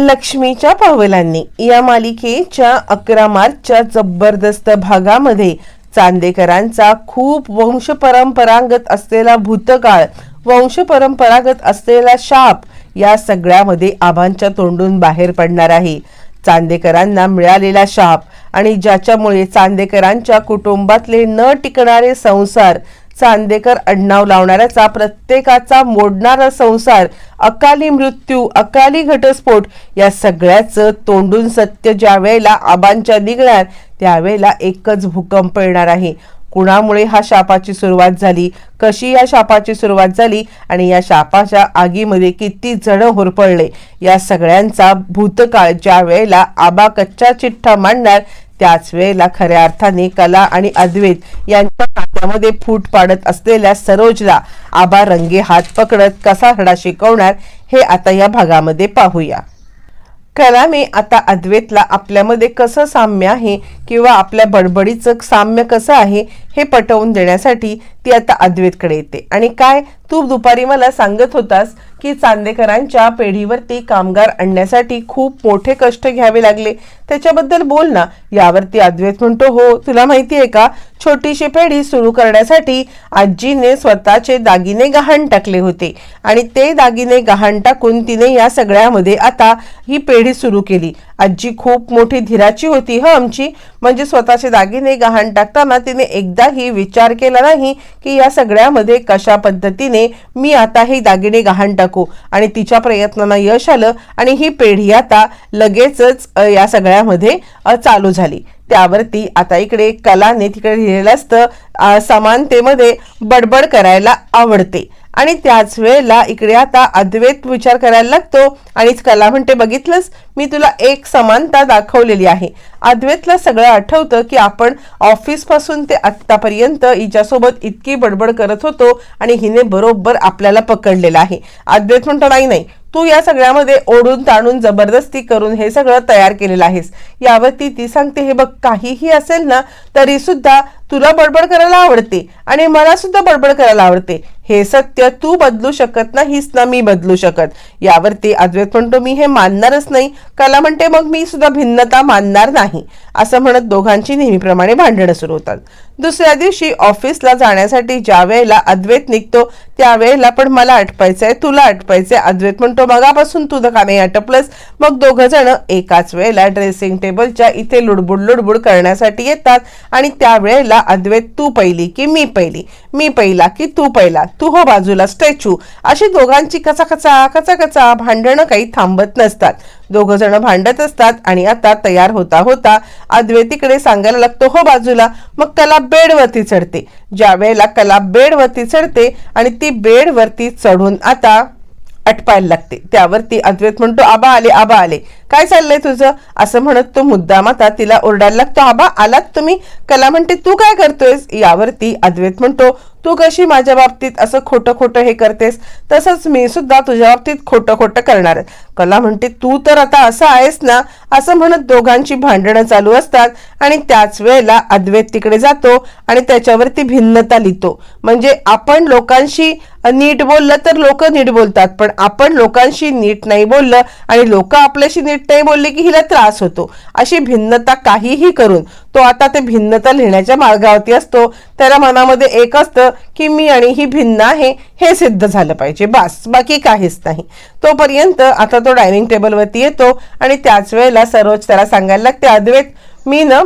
लक्ष्मीच्या पावलांनी या मालिकेच्या अकरा मार्चच्या जबरदस्त भागामध्ये चांदेकरांचा खूप वंशपरंपरागत असलेला भूतकाळ वंशपरंपरागत असलेला शाप या सगळ्यामध्ये आबांच्या तोंडून बाहेर पडणार आहे. चांदेकरांना मिळालेला शाप आणि ज्याच्यामुळे चांदेकरांच्या कुटुंबातले न टिकणारे संसार चांदेकर अडनाव लावणाऱ्याचा प्रत्येकाचा मोडणारा संसार अकाली मृत्यू अकाली घटस्फोट या सगळ्याचं तोंडून सत्य ज्या वेळेला आबांच्या निघणार त्यावेळेला एकच भूकंप येणार आहे. कुणामुळे हा शापाची सुरुवात झाली? कशी या शापाची सुरुवात झाली? आणि या शापाच्या आगीमध्ये किती जण होरपळले? या सगळ्यांचा भूतकाळ ज्या वेळेला आबा कच्चा चिठ्ठा मांडणार त्याच वेळेला खऱ्या अर्थाने कला आणि अद्वैत यांच्या नात्यामध्ये फूट पाडत असलेल्या सरोजला आबा रंगे हात पकडत कसा धडा शिकवणार हे आता या भागामध्ये पाहूया. कलाने आता अद्वैतला आपल्यामध्ये कसं साम्य आहे किंवा आपल्या बडबडीचं साम्य कसं आहे हे पटवून देण्यासाठी ती आता अद्वैतकडे येते. आणि काय? तू दुपारी मला सांगत होतास की चांदेकरांच्या पेढीवरती कामगार आणण्यासाठी खूप मोठे कष्ट घ्यावे लागले. त्याच्याबद्दल बोल ना. यावरती अद्वैत म्हणतो हो तुला माहिती आहे का? छोटीशी पेढी सुरू करण्यासाठी आजीने स्वतःचे दागिने गहाण टाकले होते. आणि ते दागिने गहाण टाकून तिने या सगळ्यामध्ये आता ही पेढी सुरू केली. आजी खूप मोठी धीराची होती ह आमची. म्हणजे स्वतःचे दागिने गहाण टाकताना तिने एकदाही विचार केला नाही की या सगळ्यामध्ये कशा पद्धतीने मी आता हे दागिने गहाण टाकू. आणि तिच्या प्रयत्नांना यश आलं आणि ही पेढी आता लगेचच या सगळ्यामध्ये चालू झाली. त्यावरती आता इकडे कलाने तिकडे लिहिलेलं असतं समानतेमध्ये बडबड करायला आवडते. आणि त्याच वेळेला इकडे आता अद्वैत विचार करायला लागतो. आणि कला म्हणते बघितलंच मी तुला एक समानता दाखवलेली आहे. अद्वैतला सगळं आठवतं की आपण ऑफिसपासून ते आत्तापर्यंत हिच्यासोबत इतकी बडबड करत होतो आणि हिने बरोबर आपल्याला पकडलेलं आहे. अद्वैत म्हणतो नाही नाही तू या सगळ्यामध्ये ओढून ताणून जबरदस्ती करून हे सगळं तयार केलेलं आहेस. यावरती ती सांगते हे बघ काहीही असेल ना तरी सुद्धा तुला बडबड करायला आवडते आणि मला सुद्धा बडबड करायला आवडते. हे सत्य तू बदलू शकत नाहीस ना मी बदलू शकत. यावरती अद्वैत म्हणतो मी हे मानणारच नाही कला म्हणते मग मी सुद्धा भिन्नता मानणार नाही. असं म्हणत दोघांची नेहमीप्रमाणे भांडणं सुरू होतात. दुसऱ्या दिवशी ऑफिसला जाण्यासाठी ज्या वेळेला अद्वैत निघतो त्यावेळेला पण मला आटपायचंय तुला आटपायचंय अद्वैत म्हणतो मगापासून तुझं का नाही आटपलंस मग दोघं जण एकाच वेळेला ड्रेसिंग टेबलच्या इथे लुडबुड लुडबुड करण्यासाठी येतात आणि त्यावेळेला अद्वैत तू पहिली की मी पहिली? मी पहिला की तू पहिला? तू हो बाजूला स्टॅच्यू. अशी दोघांची कचा कचा कचा कचा भांडणं काही थांबत नसतात. दोघ जण भांडत असतात आणि आता तयार होता होता अद्वैतीकडे सांगायला लागतो हो बाजूला. मग त्याला बेडवरती चढते. ज्या वेळेला कला बेडवरती चढते आणि ती बेडवरती चढून आता अटपायला लागते. त्यावरती अद्वैत म्हणतो आबा आले आबा आले. काय चाललंय तुझं? असं म्हणत तो मुद्दाम आता तिला ओरडायला लागतो आबा आलात तुम्ही? कला म्हणते तू काय करतोयस? यावरती अद्वैत म्हणतो तू कशी माझ्या बाबतीत असं खोटं खोटं हे करतेस? तसंच मी सुद्धा तुझ्या बाबतीत खोटं खोटं करणार आहे. कला म्हणते तू तर आता असं आहेस ना? असं म्हणत दोघांची भांडणं चालू असतात आणि त्याच वेळेला अद्वैत तिकडे जातो आणि त्याच्यावरती भिन्नता लिहितो. म्हणजे आपण लोकांशी नीट बोललं तर लोक नीट बोलतात पण आपण लोकांशी नीट नाही बोललं आणि लोक आपल्याशी नीट नाही बोलले की हिला त्रास होतो. अशी भिन्नता काहीही करून तो आता ते भिन्नता लिहिण्याच्या मार्गावरती असतो. त्याला मनामध्ये एक असतं की मी आणि ही भिन्न आहे हे सिद्ध झालं पाहिजे. बास बाकी काहीच नाही. तोपर्यंत आता तो डायनिंग टेबलवरती येतो आणि त्याच वेळेला सरोज त्याला सांगायला लागते अद्वैत मी ना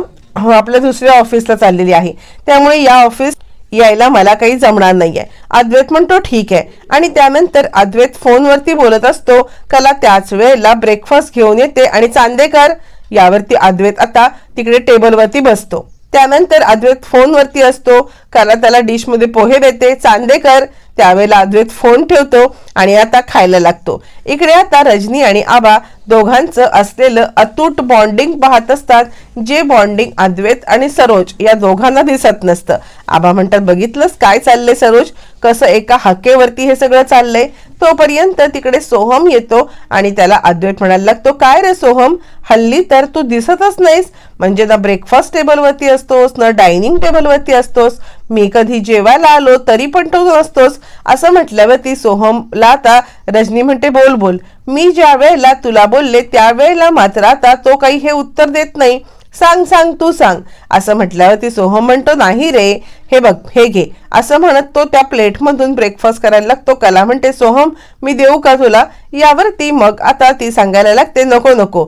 आपल्या दुसऱ्या ऑफिसला चाललेली आहे. त्यामुळे या ऑफिस यायला मला काही जमणार नाहीये. अद्वैत म्हणतो ठीक आहे. आणि त्यानंतर अद्वैत फोनवरती बोलत असतो कला त्याच वेळेला ब्रेकफास्ट घेऊन येते आणि चांदेकर यावरती अद्वैत आता तिकडे टेबलवरती बसतो. त्यानंतर अद्वैत फोनवरती असतो. कारण त्याला डिशमध्ये पोहे देते चांदेकर त्यावेळेला अद्वैत फोन ठेवतो आणि आता खायला लागतो. इकडे आता रजनी आणि आबा दोघांचं असलेलं अतूट बॉन्डिंग पाहत असतात जे बॉन्डिंग अद्वैत आणि सरोज या दोघांना दिसत नसतं. आबा म्हणतात बघितलंस काय चाललंय सरोज? कसं एका हाकेवरती हे सगळं चाललंय? तोपर्यंत तिकडे सोहम येतो आणि त्याला अद्वैत म्हणायला लागतो काय रे सोहम? हल्ली तर तू दिसतच नाहीस. म्हणजे ना ब्रेकफास्ट टेबलवरती असतोस ना डायनिंग टेबलवरती असतोस. मी कधी जेवायला आलो तरी पण तू नसतोस. असं म्हटल्यावरती सोहमला आता रजनी म्हणते बोल बोल. मी ज्या वेळेला तुला बोलले त्यावेळेला मात्र आता तो काही हे उत्तर देत नाही. सांग सांग तू सांग. असं म्हटल्यावरती सोहम म्हणतो नाही रे. हे बघ हे घे. असं म्हणत तो त्या प्लेटमधून ब्रेकफास्ट करायला लागतो. कला म्हणते सोहम मी देऊ का तुला? यावरती मग आता ती सांगायला लागते नको नको.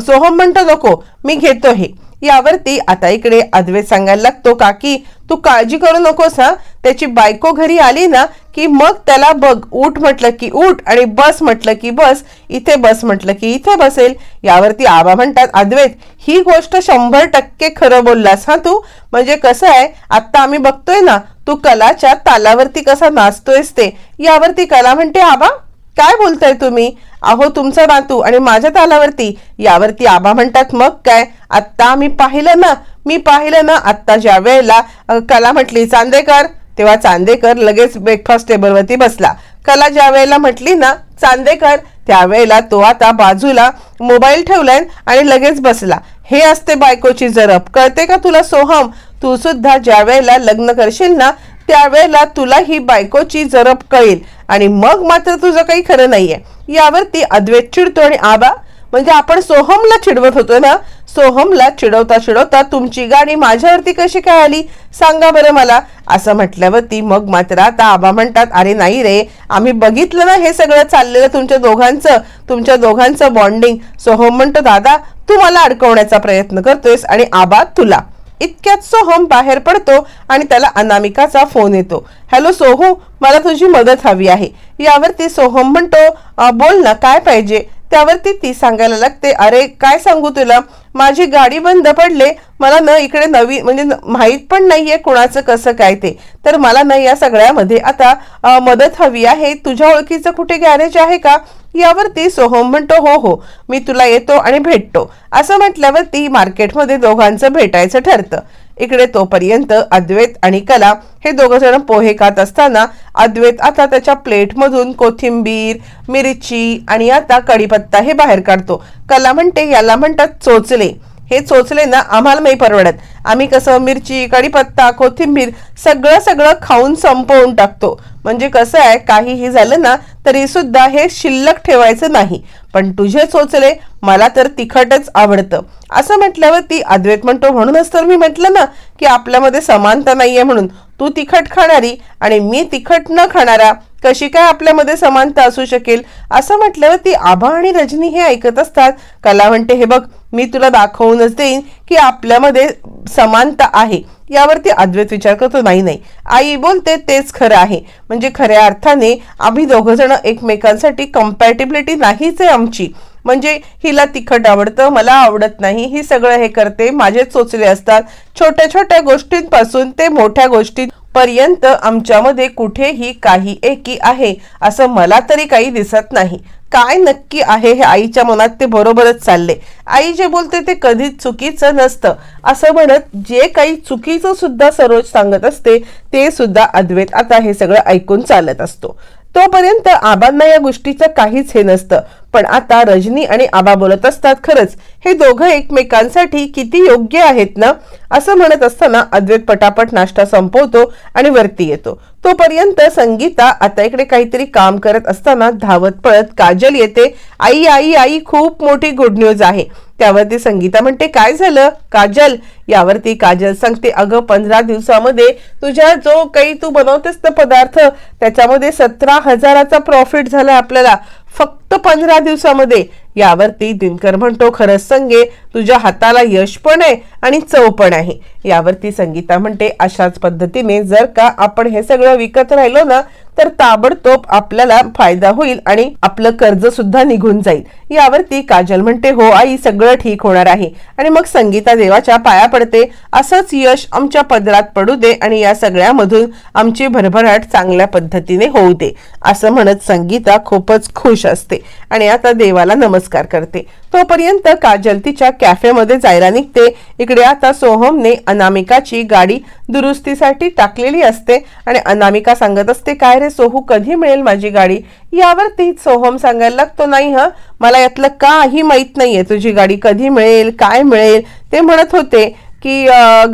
सोहम म्हणतो नको मी घेतो हे. यावरती आता इकडे अद्वैत सांगायला लागतो काकी तू काळजी करू नकोस हा. त्याची बायको घरी आली ना की मग त्याला बघ उठ म्हटलं की उठ आणि बस म्हटलं की बस इथे बस म्हटलं की इथे बसेल. यावरती आबा म्हणतात अद्वैत ही गोष्ट शंभर टक्के खरं बोललास हा तू? म्हणजे कसं आहे आत्ता आम्ही बघतोय ना तू कलाच्या तालावरती कसा नाचतोयस ते. यावरती कला म्हणते आबा काय बोलताय तुम्ही? अहो तुमचा नातू आणि माझ्या तालावरती यावरती आबा म्हणतात मग काय? आत्ता मी पाहिलं ना मी पाहिलं ना आत्ता ज्या वेळेला कला म्हटली चांदेकर तेव्हा चांदेकर लगेच ब्रेकफास्ट टेबलवरती बसला. कला ज्या वेळेला म्हटली ना चांदेकर त्यावेळेला तो आता बाजूला मोबाईल ठेवलाय आणि लगेच बसला. हे असते बायकोची जरब. कळते का तुला सोहम? तू सुद्धा ज्या वेळेला लग्न करशील ना त्यावेळेला तुला ही बायकोची जरब कळेल. आणि मग मात्र तुझं काही खरं नाहीये. यावर ती अद्वैत चिडतो आणि आबा म्हणजे आपण सोहमला चिडवत होतो ना? सोहमला चिडवता चिडवता तुमची गाडी माझ्यावरती कशी काय आली? सांगा बरं मला. असं म्हटल्यावरती मग मात्र आता आबा म्हणतात अरे नाही रे आम्ही बघितलं ना हे सगळं चाललेलं तुमच्या दोघांचं तुमच्या दोघांचं बॉन्डिंग सोहम म्हणतो दादा तू मला अडकवण्याचा प्रयत्न करतोयस आणि आबा तुला. इतक्यात सोहम बाहेर पडतो आणि त्याला अनामिकाचा फोन येतो. हॅलो सोहू मला तुझी मदत हवी आहे. यावरती सोहम म्हणतो बोल ना काय पाहिजे? त्यावरती ती सांगायला लागते. अरे काय सांगू तुला? माझी गाडी बंद पडले. मला म्हणजे न इकडे नवीन म्हणजे माहीत पण नाहीये कुणाचं कसं काय ते. तर मला ना या सगळ्यामध्ये आता मदत हवी आहे. तुझ्या ओळखीचं कुठे गॅरेज आहे का? यावरती सोहम म्हणतो हो हो मी तुला येतो आणि भेटतो. असं म्हटल्यावरती मार्केटमध्ये दोघांचं भेटायचं ठरतं. इकडे तोपर्यंत अद्वैत आणि कला हे दोघ जण पोहे खात असताना अद्वैत आता त्याच्या प्लेटमधून कोथिंबीर मिरची आणि आता कढीपत्ता हे बाहेर काढतो. कला म्हणते याला म्हणतात चोचले. हे चोचले ना आम्हाला नाही परवडत. आम्ही कसं मिरची कढीपत्ता कोथिंबीर सगळं सगळं खाऊन संपवून टाकतो. म्हणजे कसं आहे काहीही झालं ना तरी सुद्धा हे शिल्लक ठेवायचं नाही. पण तुझे चोचले मला तर तिखटच आवडतं. असं म्हटल्यावर ती अद्वैत म्हणतो म्हणूनच तर मी म्हटलं ना की आपल्यामध्ये समानता नाहीये म्हणून. तू तिखट खाणारी आणि मी तिखट न खाणारा कशी काय आपल्यामध्ये समानता असू शकेल? असं म्हटल्यावर ती आभा आणि रजनी हे ऐकत असतात. कला म्हणते हे बघ मी तुला दाखवूनच देईन की आपल्यामध्ये समानता आहे. यावरती अद्वैत विचार करतो नाही नाही. आई बोलते तेच खरं आहे. म्हणजे खऱ्या अर्थाने आम्ही दोघंजणं एकमेकांसाठी कम्पॅटिबिलिटी नाहीच आहे आमची. म्हणजे हिला तिखट आवडतं मला आवडत नाही ही सगळं हे करते माझे चोचले असतात. छोट्या छोट्या गोष्टींपासून ते मोठ्या गोष्टी पर्यंत आमच्यामध्ये कुठेही काही एकी आहे असं मला तरी काही दिसत नाही. काय नक्की आहे हे आईच्या मनात ते बरोबरच चालले. आई जे बोलते ते कधीच चुकीचं नसतं. असं म्हणत जे काही चुकीचं सुद्धा सरोज सांगत असते ते सुद्धा अद्वैत आता हे सगळं ऐकून चालत असतो. तोपर्यंत आबांना या गोष्टीचं काहीच हे नसतं. पण आता रजनी आणि आबा बोलत असतात खरंच हे दोघं एकमेकांसाठी किती योग्य आहेत ना? असं म्हणत असताना अद्वैत पटापट नाश्ता संपवतो आणि वरती येतो. तोपर्यंत संगीता आता इकडे काहीतरी काम करत असताना धावत पळत काजल येते आई आई आई खूप मोठी गुड न्यूज आहे. त्यावरती संगीता म्हणते काय झालं? काजल? यावरती काजल सांगते अगं पंधरा दिवसामध्ये तुझ्या जो काही तू बनवतेस ना पदार्थ त्याच्यामध्ये सतरा हजाराचा प्रॉफिट झाला आपल्याला. फक्त पंधरा दिवसामध्ये. यावरती दिनकर म्हणतो खरंच संगे तुझ्या हाताला यश पण आहे आणि चव पण आहे. यावरती संगीता म्हणते अशाच पद्धतीने जर का आपण हे सगळं विकत राहिलो ना तर ताबडतोब आपल्याला फायदा होईल आणि आपलं कर्ज सुद्धा निघून जाईल. यावरती काजल म्हणते हो आई सगळं ठीक होणार आहे. आणि मग संगीता देवाच्या पाया पडते. असंच यश आमच्या पदरात पडू दे आणि या सगळ्यामधून आमची भरभराट चांगल्या पद्धतीने होऊ दे असं म्हणत संगीता खूपच खुश असते आणि आता देवाला नमस्कार करते. तोपर्यंत काजल तिच्या कॅफेमध्ये जायला निघते. इकडे आता सोहमने अनामिकाची गाडी दुरुस्तीसाठी टाकलेली असते आणि अनामिका सांगत असते काय रे सोहू कधी मिळेल माझी गाडी? यावर ती सोहम सांगायला लागतो नाही ह मला यातलं काही माहीत नाहीये. तुझी गाडी कधी मिळेल काय मिळेल? ते म्हणत होते की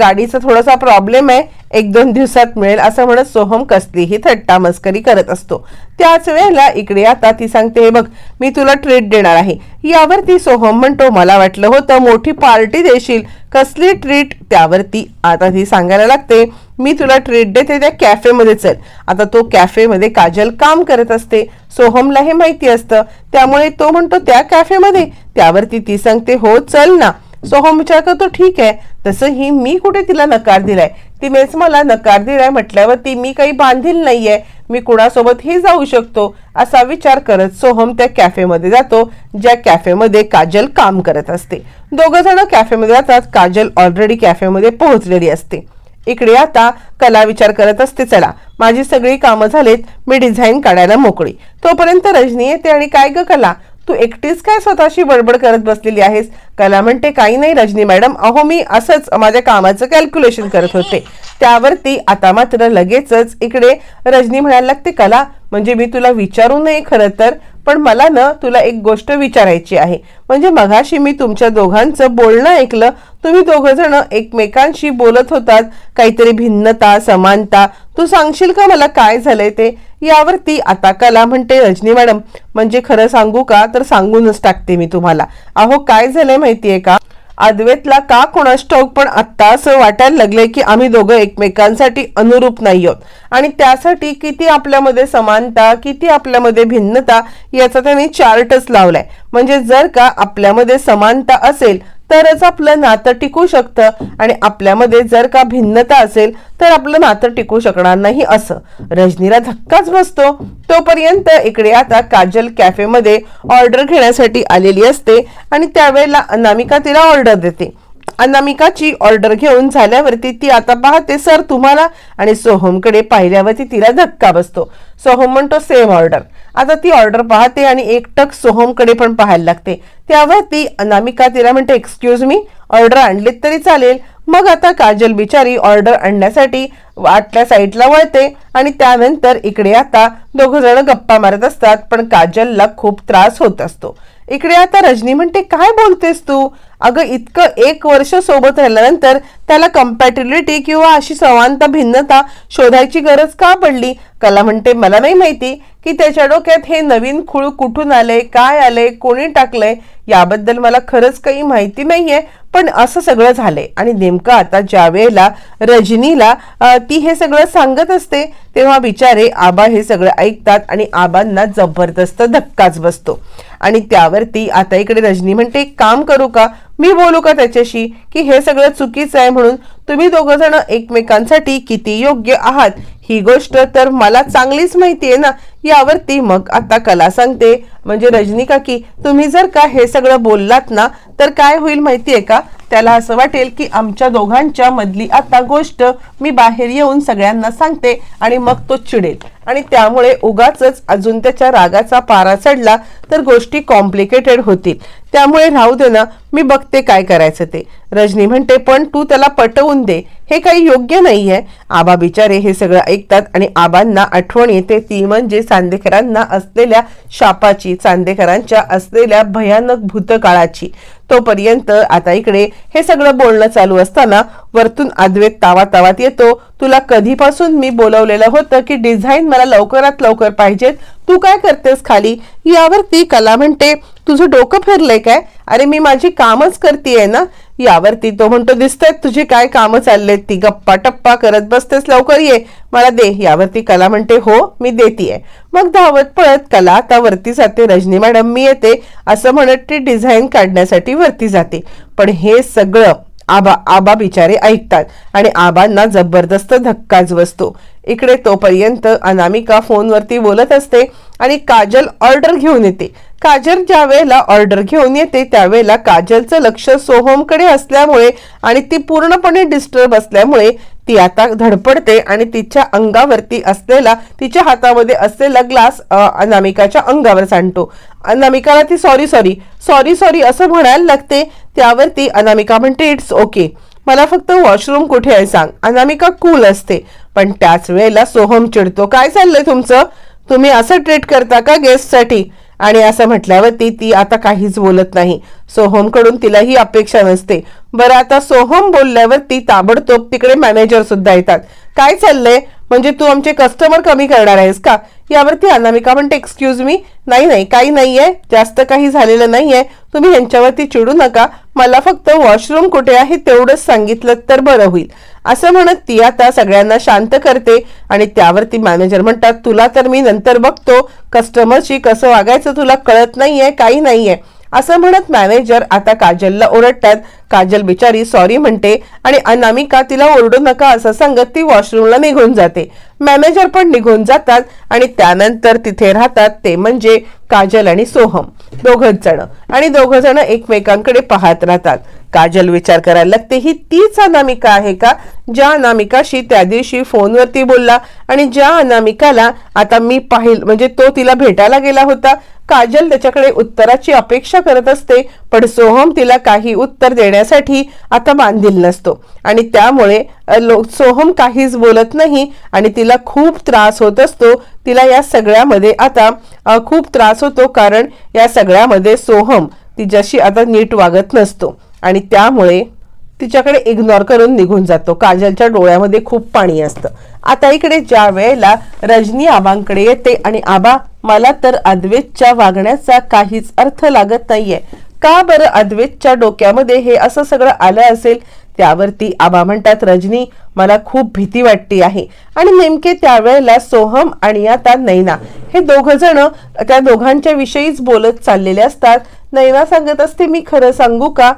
गाडीचा थोडासा प्रॉब्लेम आहे. एक दोन दिवसात मिळेल असं म्हणत सोहम कसलीही थट्टा मस्करी करत असतो. त्याच वेळेला इकडे आता ती सांगते हे बघ मी तुला ट्रीट देणार आहे. यावर ती सोहम म्हणतो मला वाटलं होतं मोठी पार्टी देशील कसली ट्रीट त्यावरती? आता ती सांगायला लागते मी तुला ट्रीट देते त्या कॅफेमध्ये चल. आता तो कॅफेमध्ये काजल काम करत असते. सोहमला हे माहिती असतं. त्यामुळे तो म्हणतो त्या कॅफेमध्ये त्यावरती ती सांगते हो चल ना. सोहम विचार करतो ठीक आहे. तसंही मी कुठे तिला नकार दिलाय? तिनेच मला नकार दिलाय म्हटल्यावरती मी काही बांधील नाहीये. मी कुणासोबतही जाऊ शकतो असा विचार करत सोहम त्या कॅफेमध्ये जातो ज्या कॅफेमध्ये काजल काम करत असते. दोघं जण कॅफेमध्ये जातात काजल ऑलरेडी कॅफेमध्ये पोहोचलेली असते. इकडे आता कला विचार करत असते चला माझी सगळी कामं झालीत मी डिझाईन काढायला मोकळी. तोपर्यंत रजनी येते आणि काय ग कला? तू एकटीच काय स्वतःशी बडबड करत बसलेली आहेस? कला म्हणते काही नाही रजनी मॅडम अहो मी असंच माझ्या कामाचं कॅल्क्युलेशन करत होते. त्यावरती आता मात्र लगेचच इकडे रजनी म्हणायला लागते कला म्हणजे मी तुला विचारू नये खरं तर पण मला ना तुला एक गोष्ट विचारायची आहे. म्हणजे मघाशी मी तुमच्या दोघांचं बोलणं ऐकलं. तुम्ही दोघं जण एकमेकांशी बोलत होतात. काहीतरी भिन्नता समानता. तू सांगशील का मला काय झालंय ते? यावरती आता कला म्हणते रजनी मॅडम. म्हणजे खरं सांगू का? तर सांगूनच टाकते मी तुम्हाला. अहो काय झालंय माहितीये का? अद्वैतला का कोणास ठाऊक पण आत्ता असं वाटायला लागलंय की आम्ही दोघं एकमेकांसाठी अनुरूप नाही आहोत. आणि त्यासाठी किती आपल्यामध्ये समानता किती आपल्यामध्ये भिन्नता याचा त्यांनी चार्टच लावलाय. म्हणजे जर का आपल्यामध्ये समानता असेल तरच आपलं नातं टिकू शकतं. आणि आपल्यामध्ये जर का भिन्नता असेल तर आपलं नातं टिकू शकणार नाही असं. रजनीला धक्काच बसतो. तोपर्यंत इकडे आता काजल कॅफेमध्ये ऑर्डर घेण्यासाठी आलेली असते. आणि त्यावेळेला अनामिका तिला ऑर्डर देते. अनामिकाची ऑर्डर घेऊन झाल्यावरती ती आता पाहते. सर तुम्हाला आणि सोहमकडे पाहिल्यावरती तिला धक्का बसतो. सोहम म्हणतो सेम ऑर्डर. आता ती ऑर्डर पाहते आणि एकटक सोहमकडे पण पाहायला लागते. त्यावर ती अनामिका तिला म्हणते एक्सक्यूज मी ऑर्डर आणलीत तरी चालेल. मग आता काजल बिचारी ऑर्डर आणण्यासाठी वाटल्या साईडला वळते आणि त्यानंतर इकडे आता दोघ जण गप्पा मारत असतात पण काजलला खूप त्रास होत असतो. इकडे आता रजनी म्हणते काय बोलतेस तू? अगं इतकं एक वर्ष सोबत राहिल्यानंतर त्याला कम्पॅटिबिलिटी किंवा अशी समानता भिन्नता शोधायची गरज का पडली? कला म्हणते मला नाही माहिती की त्याच्या डोक्यात हे नवीन खूळ कुठून आले काय आले कोणी टाकलंय? याबद्दल मला खरंच काही माहिती नाहीये पण असं सगळं झालंय. आणि नेमकं आता ज्या वेळेला रजनीला ती हे सगळं सांगत असते तेव्हा बिचारे आबा हे सगळं ऐकतात आणि आबांना जबरदस्त धक्काच बसतो. आणि त्यावरती आता इकडे रजनी म्हणते एक काम करू का? मी बोलू का त्याच्याशी? की हे सगळं चुकीचं आहे म्हणून तुम्ही दोघं जण एकमेकांसाठी किती योग्य आहात? ही गोष्ट तर मला चांगलीच माहिती आहे ना. यावरती मग आता कला सांगते. म्हणजे रजनी काकी तुम्ही जर का हे सगळं बोललात ना तर काय होईल माहिती आहे का? त्याला असं वाटेल की आमच्या दोघांच्या मधली आता गोष्ट मी बाहेर येऊन सगळ्यांना सांगते आणि मग तो चिडेल. आणि त्यामुळे उगाच अजून त्याच्या रागाचा पारा चढला तर गोष्टी कॉम्प्लिकेटेड होतील. त्यामुळे राहू दे ना मी बघते काय करायचं ते. रजनी म्हणते पण तू त्याला पटवून दे. हे काही योग्य नाहीये. आबा बिचारे हे सगळं ऐकतात आणि आबांना आठवण येते. ती म्हणजे चांदेकरांना असलेल्या शापाची चांदेकरांच्या असलेल्या भयानक भूतकाळाची. तोपर्यंत आता इकडे हे सगळं बोलणं चालू असताना वरतून अद्वैत तावा तावात येतो. तुला कधीपासून मी बोलवलेलं होतं की डिझाईन मला लवकरात लवकर पाहिजेत? तू काय करतेस खाली? यावरती कला म्हणते तुझं डोकं फिरलंय काय? अरे मी माझी कामच करतीये ना? यावरती तो म्हणतो दिसतंय तुझी काय कामं चाललेत ती? गप्पा टप्पा करत बसतेस लवकर ये. मला दे. यावरती कला म्हणते हो मी देतीये. मग धावत पळत कला आता वरती जाते. रजनी मॅडम मी येते. असं म्हणत ती डिझाईन काढण्यासाठी वरती जाते. पण हे सगळं आबा आबा बिचारे ऐकतात. आणि आबांना जबरदस्त धक्काच बसतो. इकडे तोपर्यंत अनामिका फोनवरती बोलत असते आणि काजल ऑर्डर घेऊन येते. काजल ज्या वेळेला ऑर्डर घेऊन येते त्यावेळेला काजलचं लक्ष सोहमकडे असल्यामुळे आणि ती पूर्णपणे डिस्टर्ब असल्यामुळे ती आता धडपडते आणि तिच्या अंगावरती असलेला तिच्या हातामध्ये असलेला ग्लास अनामिकाच्या अंगावर सांडतो. अनामिकाला ती सॉरी सॉरी सॉरी सॉरी असं म्हणायला लागते. त्यावरती अनामिका म्हणते इट्स ओके मला फक्त वॉशरूम कुठे आहे सांग. अनामिका कूल असते. पण त्याच वेळेला सोहम चिडतो. काय चाललंय तुमचं? तुम्ही असं ट्रीट करता का गेस्टसाठी आणि असं म्हटल्यावरती ती आता काहीच बोलत नाही. सोहमकडून तिला ही अपेक्षा नसते. बरं आता सोहम बोलल्यावरती ताबडतोब तिकडे मॅनेजर सुद्धा येतात. काय चाललंय? म्हणजे तू आमचे कस्टमर कमी करणार आहेस का? यावरती अनामिका म्हणते एक्सक्यूज मी नाही नाही काही नाहीये. जास्त काही झालेलं नाहीये. तुम्ही ह्यांच्यावरती चिडू नका. मला फक्त वॉशरूम कुठे आहे तेवढंच सांगितलं तर बरं होईल. असं म्हणत ती आता सगळ्यांना शांत करते आणि त्यावरती मॅनेजर म्हणतात तुला तर मी नंतर बघतो. कस्टमरशी कसं वागायचं तुला कळत नाहीये काही नाहीये. असं म्हणत मॅनेजर आता काजलला ओरडतात. काजल बिचारी सॉरी म्हणते आणि अनामिका तिला ओरडू नका असं सांगत ती वॉशरूमला निघून जाते. मॅनेजर पण निघून जातात आणि त्यानंतर तिथे राहतात ते म्हणजे काजल आणि सोहम. दोघच जण. आणि दोघ जण एकमेकांकडे पाहत राहतात. काजल विचार करायला लागते ही तीच अनामिका आहे का? ज्या अनामिकाशी त्या दिवशी फोनवरती बोलला. आणि ज्या अनामिकाला आता मी पाहिल म्हणजे तो तिला भेटायला गेला होता काजल त्याच्याकडे उत्तराची अपेक्षा करत असते पण सोहम तिला काही उत्तर देण्यासाठी आता बांधील नसतो. आणि त्यामुळे लो- सोहम काहीच बोलत नाही आणि तिला खूप त्रास होत असतो. तिला या सगळ्यामध्ये आता खूप त्रास होतो कारण या सगळ्यामध्ये सोहम तिच्याशी आता नीट वागत नसतो. आणि त्यामुळे तिच्याकडे इग्नोर करून निघून जातो. काजलच्या डोळ्यामध्ये खूप पाणी असतं. आता इकडे ज्या वेळेला रजनी आबांकडे येते आणि आबा मला तर अद्वेतच्या वागण्याचा काहीच अर्थ लागत नाहीये. का बरं अद्वेतच्या डोक्यामध्ये हे असं सगळं आलं असेल? त्यावरती आबा म्हणतात रजनी मला खूप भीती वाटते आहे. आणि नेमके त्यावेळेला सोहम आणि आता नैना हे दोघ जण त्या दोघांच्या विषयीच बोलत चाललेले असतात. नैना सांगत असते मी खरं सांगू का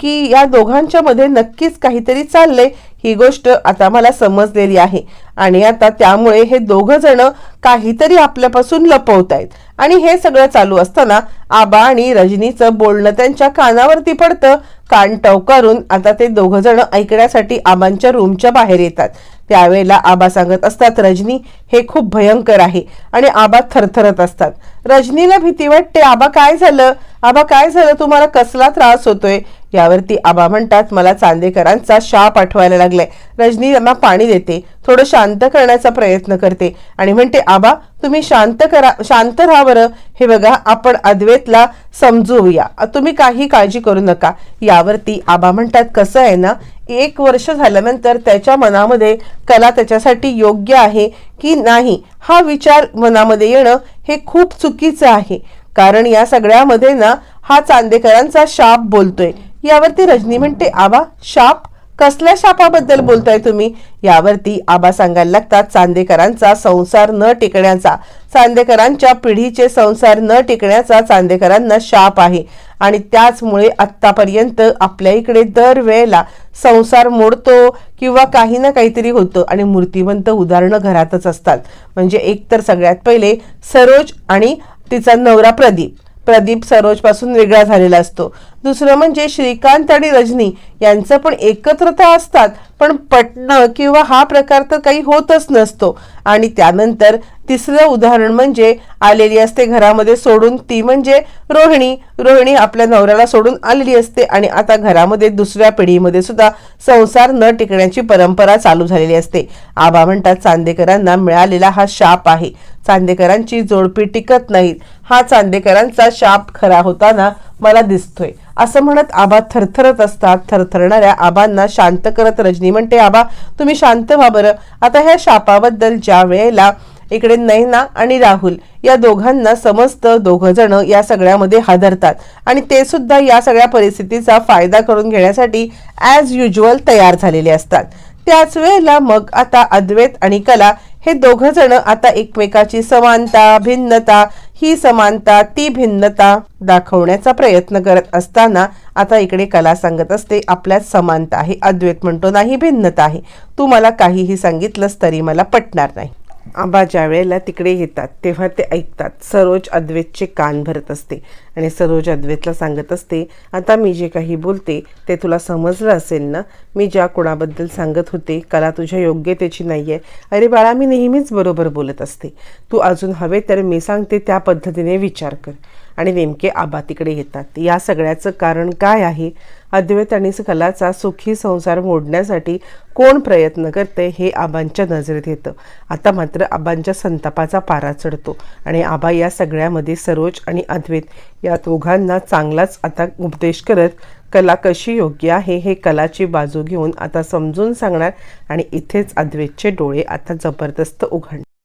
की या दोघांच्या मध्ये नक्कीच काहीतरी चाललंय. ही गोष्ट आता मला समजलेली आहे. आणि आता त्यामुळे हे दोघं जण काहीतरी आपल्यापासून लपवत आहेत. आणि हे सगळं चालू असताना आबा आणि रजनीचं बोलणं त्यांच्या कानावरती पडतं. कान टवकारून आता ते दोघं जण ऐकण्यासाठी आबांच्या रूमच्या बाहेर येतात. त्यावेळेला आबा सांगत असतात रजनी हे खूप भयंकर आहे. आणि आबा थरथरत असतात. रजनीला भीती वाटते. आबा काय झालं? आबा काय झालं? तुम्हाला कसला त्रास होतोय? यावरती आबा म्हणतात मला चांदेकरांचा शाप आठवायला लागलाय. रजनी यांना पाणी देते. थोडं शांत करण्याचा प्रयत्न करते. आणि म्हणते आबा तुम्ही शांत करा शांत राहा बरं. हे बघा आपण अद्वैतला समजूया. तुम्ही काही काळजी करू नका. यावरती आबा म्हणतात कसं आहे ना एक वर्ष झाल्यानंतर त्याच्या मनामध्ये कला त्याच्यासाठी योग्य आहे की नाही हा विचार मनामध्ये येणं हे खूप चुकीचं आहे. कारण या सगळ्यामध्ये ना हा चांदेकरांचा शाप बोलतोय. यावरती रजनी म्हणते आबा शाप? कसल्या शापाबद्दल बोलताय तुम्ही? यावरती आबा सांगायला लागतात चांदेकरांचा संसार न टिकण्याचा. चांदेकरांच्या पिढीचे संसार न टिकण्याचा चांदेकरांना शाप आहे. आणि त्याचमुळे आत्तापर्यंत आपल्या इकडे दरवेळेला संसार मोडतो किंवा काही ना काहीतरी होतं आणि मूर्तिवंत उदाहरणं घरातच असतात. म्हणजे एक तर सगळ्यात पहिले सरोज आणि तिचा नवरा प्रदीप. प्रदीप सरोजपासून वेगळा झालेला असतो. दुसरं म्हणजे श्रीकांत आणि रजनी यांचं पण एकत्रता असतात पण पटणं किंवा हा प्रकार तर काही होतच नसतो. आणि त्यानंतर तिसरं उदाहरण म्हणजे आलेली असते घरामध्ये सोडून ती म्हणजे रोहिणी. रोहिणी आपल्या नवऱ्याला सोडून आलेली असते आणि आता घरामध्ये दुसऱ्या पिढीमध्ये सुद्धा संसार न टिकण्याची परंपरा चालू झालेली असते. आबा म्हणतात चांदेकरांना मिळालेला हा शाप आहे. चांदेकरांची जोडपी टिकत नाहीत. हा चांदेकरांचा शाप खरा होताना मला दिसतोय. असं म्हणत आबा थरथरत असतात थरथरणाऱ्या आबांना शांत करत रजनी म्हणते आबा तुम्ही शांत व्हा बरं. आता ह्या शापाबद्दल ज्या वेळेला इकडे नैना आणि राहुल या दोघांना समजतं दोघं जण या सगळ्यामध्ये हादरतात आणि ते सुद्धा या सगळ्या परिस्थितीचा फायदा करून घेण्यासाठी ॲज युजल तयार झालेले असतात. त्याच वेळेला मग आता अद्वैत आणि कला हे दोघं जण आता एकमेकाची समानता भिन्नता ही समानता ती भिन्नता दाखवण्याचा प्रयत्न करत असताना आता इकडे कला सांगत असते आपल्यात समानता आहे अद्वैत म्हणतो नाही भिन्नता आहे. तू मला काहीही सांगितलंस तरी मला पटणार नाही. आबा ज्या वेळेला तिकडे येतात तेव्हा ते ऐकतात. सरोज अद्वैतचे कान भरत असते आणि सरोज अद्वैतला सांगत असते आता मी जे काही बोलते ते तुला समजलं असेल ना? मी ज्या कोणाबद्दल सांगत होते कला तुझ्या योग्यतेची नाही आहे अरे बाळा मी नेहमीच बरोबर बोलत असते. तू अजून हवे तर मी सांगते त्या पद्धतीने विचार कर. आणि नेमके आबा तिकडे येतात. या सगळ्याचं कारण काय आहे? अद्वैत आणि कलाचा सुखी संसार मोडण्यासाठी कोण प्रयत्न करते हे आबांच्या नजरेत येतं. आता मात्र आबांच्या संतापाचा पारा चढतो आणि आबा या सगळ्यामध्ये सरोज आणि अद्वैत या दोघांना चांगलाच आता उपदेश करत कला कशी योग्य आहे हे कलाची बाजू घेऊन आता समजून सांगणार आणि इथेच अद्वैतचे डोळे आता जबरदस्त उघडणार.